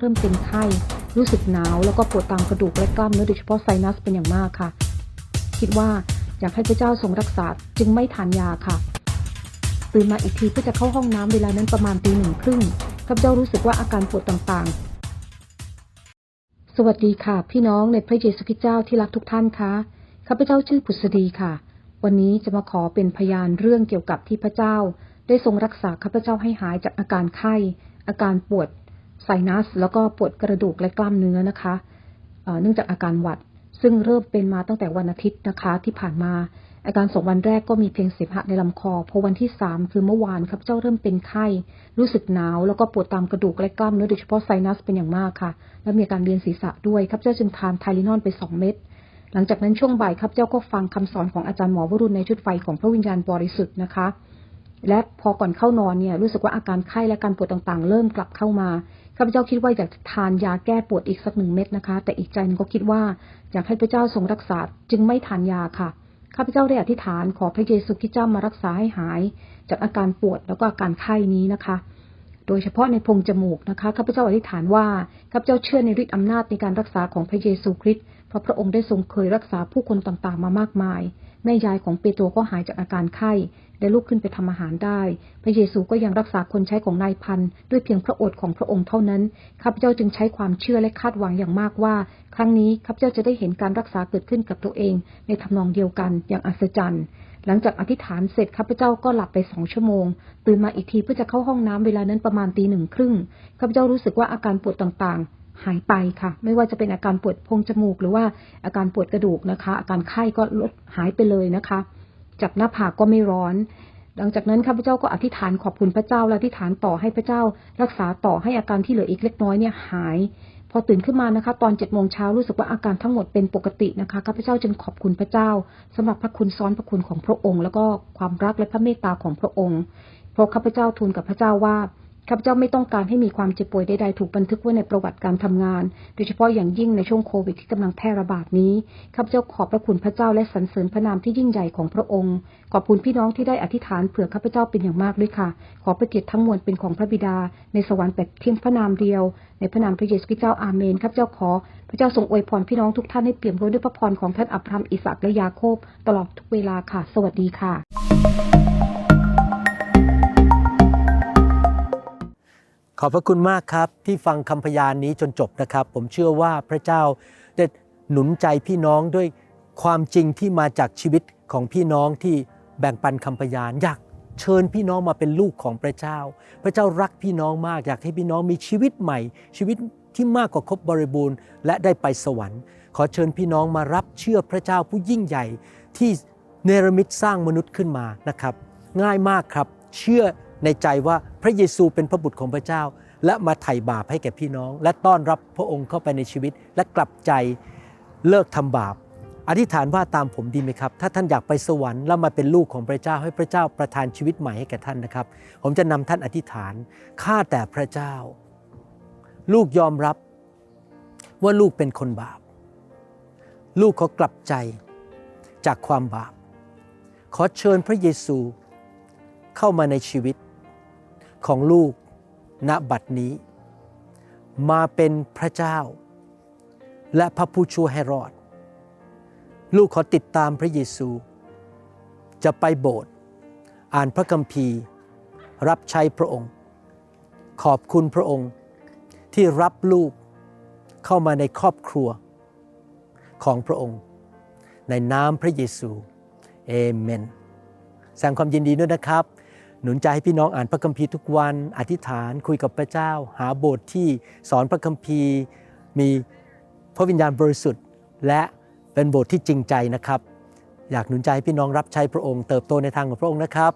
เริ่มเป็นไข้ รู้สึกหนาว แล้วก็ปวดตามกระดูกและกล้ามเนื้อโดยเฉพาะไซนัสเป็นอย่างมากค่ะ คิดว่าอยากให้พระเจ้าทรงรักษาจึงไม่ทานยาค่ะ ตื่นมาอีกทีเพื่อจะเข้าห้องน้ำเวลานั้นประมาณตีหนึ่งครึ่งข้าพเจ้ารู้สึกว่าอาการปวดต่างๆ สวัสดีค่ะ พี่น้องในพระเยซูคริสต์เจ้าที่รักทุกท่านคะข้าพเจ้าชื่อผุษดีค่ะ วันนี้จะมาขอเป็นพยานเรื่องเกี่ยวกับที่พระเจ้า ได้ทรงรักษาข้าพเจ้าให้หายจากอาการไข้ อาการปวด ไซนัส แล้วก็ปวดกระดูกและกล้ามเนื้อนะคะเนื่องจากอาการหวัด ซึ่งเริ่มเป็นมาตั้งแต่วันอาทิตย์นะคะ ที่ผ่านมา อาการสองวันแรกก็มีเพียงเสมหะในลำคอ พอวันที่สามคือเมื่อวานครับเจ้าเริ่มเป็นไข้ รู้สึกหนาว แล้วก็ปวดตามกระดูกและกล้ามเนื้อโดยเฉพาะไซนัสเป็นอย่างมากค่ะ และมีอาการเวียนศีรษะด้วยครับเจ้าจึงทานไทลินอลไปสองเม็ดหลังจากนั้นช่วงบ่ายครับเจ้าก็ฟังคำสอนของอาจารย์หมอวรุณในชุดไฟของพระวิญญาณบริสุทธิ์นะคะ และพอก่อนเข้านอนเนี่ยรู้สึกว่าอาการไข้และการปวดต่างๆ เริ่มกลับเข้ามาข้าพเจ้าคิดว่าอยากทานยาแก้ปวดอีกสักหนึ่งเม็ดนะคะ แต่อีกใจหนึงก็คิดว่าอยากให้พระเจ้าทรงรักษาจึงไม่ทานยาค่ะข้าพเจ้าได้อธิษฐานขอพระเยซูคริสต์เจ้ามารักษาให้หาย จากอาการปวดแล้วก็อาการไข้นี้นะคะ โดยเฉพาะในพงจมูกนะคะข้าพเจ้าอธิษฐานว่าข้าพเจ้าเชื่อในฤทธิอำนาจในการรักษาของพระเยซูคริสต์ ราะพระองค์ได้ทรงเคยรักษาผู้คนต่างๆ มามากมาย แม่ยายของเปโตรก็หายจากอาการไข้ได้ลุกขึ้นไปทำอาหารได้ พระเยซูก็ยังรักษาคนใช้ของนายพันด้วยเพียงพระโอษฐ์ของพระองค์เท่านั้น ข้าพเจ้าจึงใช้ความเชื่อและคาดหวังอย่างมากว่า ครั้งนี้ข้าพเจ้าจะได้เห็นการรักษาเกิดขึ้นกับตัวเอง ในทำนองเดียวกันอย่างอัศจรรย์ หลังจากอธิษฐานเสร็จข้าพเจ้าก็หลับไปสองชั่วโมง ตื่นมาอีกทีเพื่อจะเข้าห้องน้ำเวลานั้นประมาณตีหนึ่งครึ่งข้าพเจ้ารู้สึกว่าอาการปวดต่างๆ หายไปค่ะ ไม่ว่าจะเป็นอาการปวดโพรงจมูก หรือว่าอาการปวดกระดูกนะคะ อาการไข้ก็ลดหายไปเลยนะคะจับหน้าผากก็ไม่ร้อน หลังจากนั้นข้าพเจ้าก็อธิษฐานขอบคุณพระเจ้าและอธิษฐานต่อให้พระเจ้า รักษาต่อให้อาการที่เหลืออีกเล็กน้อยเนี่ยหาย พอตื่นขึ้นมานะคะ ตอนเจ็ดโมงเช้ารู้สึกว่าอาการทั้งหมดเป็นปกตินะคะข้าพเจ้าจึงขอบคุณพระเจ้าสำหรับพระคุณซ้อนพระคุณของพระองค์ แล้วก็ความรักและพระเมตตาของพระองค์เพราะข้าพเจ้าทูลกับพระเจ้าว่า ข้าพเจ้าไม่ต้องการให้มีความเจ็บป่วยใดๆถูกบันทึกไว้ในประวัติการทำงาน โดยเฉพาะอย่างยิ่งในช่วงโควิดที่กำลังแพร่ระบาดนี้ ข้าพเจ้าขอบพระคุณพระเจ้าและสรรเสริญพระนามที่ยิ่งใหญ่ของพระองค์ ขอบคุณพี่น้องที่ได้อธิษฐานเผื่อข้าพเจ้าเป็นอย่างมากด้วยค่ะ ขอพระเกียรติทั้งมวลเป็นของพระบิดา ในสวรรค์แต่เพียงพระนามเดียว ในพระนามพระเยซูคริสต์เจ้าอาเมนข้าพเจ้าขอ พระเจ้าทรงอวยพรพี่น้องทุกท่านให้เปี่ยมล้นด้วยพระพรของท่านอับราฮัมอิสอัคและยาโคบ ตลอดทุกเวลาค่ะ สวัสดีค่ะ ขอบพระคุณมากครับที่ฟังคำพยานนี้จนจบนะครับ ผมเชื่อว่าพระเจ้าได้หนุนใจพี่น้องด้วยความจริงที่มาจากชีวิตของพี่น้องที่แบ่งปันคำพยานอยากเชิญพี่น้องมาเป็นลูกของพระเจ้า พระเจ้ารักพี่น้องมากอยากให้พี่น้องมีชีวิตใหม่ ชีวิตที่มากกว่าครบบริบูรณ์ และได้ไปสวรรค์ ขอเชิญพี่น้องมารับเชื่อพระเจ้าผู้ยิ่งใหญ่ที่เนรมิตสร้างมนุษย์ขึ้นมานะครับ ง่ายมากครับ เชื่อ ในใจว่าพระเยซูเป็นพระบุตรของพระเจ้า และมาไถ่บาปให้แก่พี่น้อง และต้อนรับพระองค์เข้าไปในชีวิต และกลับใจเลิกทำบาป อธิษฐานว่าตามผมดีไหมครับ ถ้าท่านอยากไปสวรรค์แล้วมาเป็นลูกของพระเจ้าให้พระเจ้าประทานชีวิตใหม่ให้แก่ท่านนะครับ ผมจะนำท่านอธิษฐานข้าแต่พระเจ้า ลูกยอมรับว่าลูกเป็นคนบาป ลูกขอกลับใจจากความบาป ขอเชิญพระเยซูเข้ามาในชีวิต ของลูกณบัดนี้ มาเป็นพระเจ้า และพระผู้ช่วยให้รอด ลูกขอติดตามพระเยซู จะไปโบสถ์อ่านพระคัมภีร์ รับใช้พระองค์ ขอบคุณพระองค์ที่รับลูกเข้ามาในครอบครัวของพระองค์ ในนามพระเยซูเอเมนแสดงความยินดีด้วยนะครับ หนุนใจให้พี่น้องอ่านพระคัมภีร์ทุกวัน อธิษฐานคุยกับพระเจ้า หาโบสถ์ที่สอนพระคัมภีร์ มีพระวิญญาณบริสุทธิ์ และเป็นโบสถ์ที่จริงใจนะครับ อยากหนุนใจให้พี่น้องรับใช้พระองค์เติบโตในทางของพระองค์นะครับ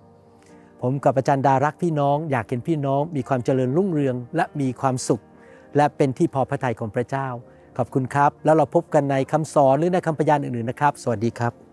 ผมกับอาจารย์ดารักพี่น้อง อยากเห็นพี่น้องมีความเจริญรุ่งเรือง และมีความสุข และเป็นที่พอพระทัยของพระเจ้า ขอบคุณครับ แล้วเราพบกันในคำสอนหรือในคำพยานอื่นๆนะครับ สวัสดีครับ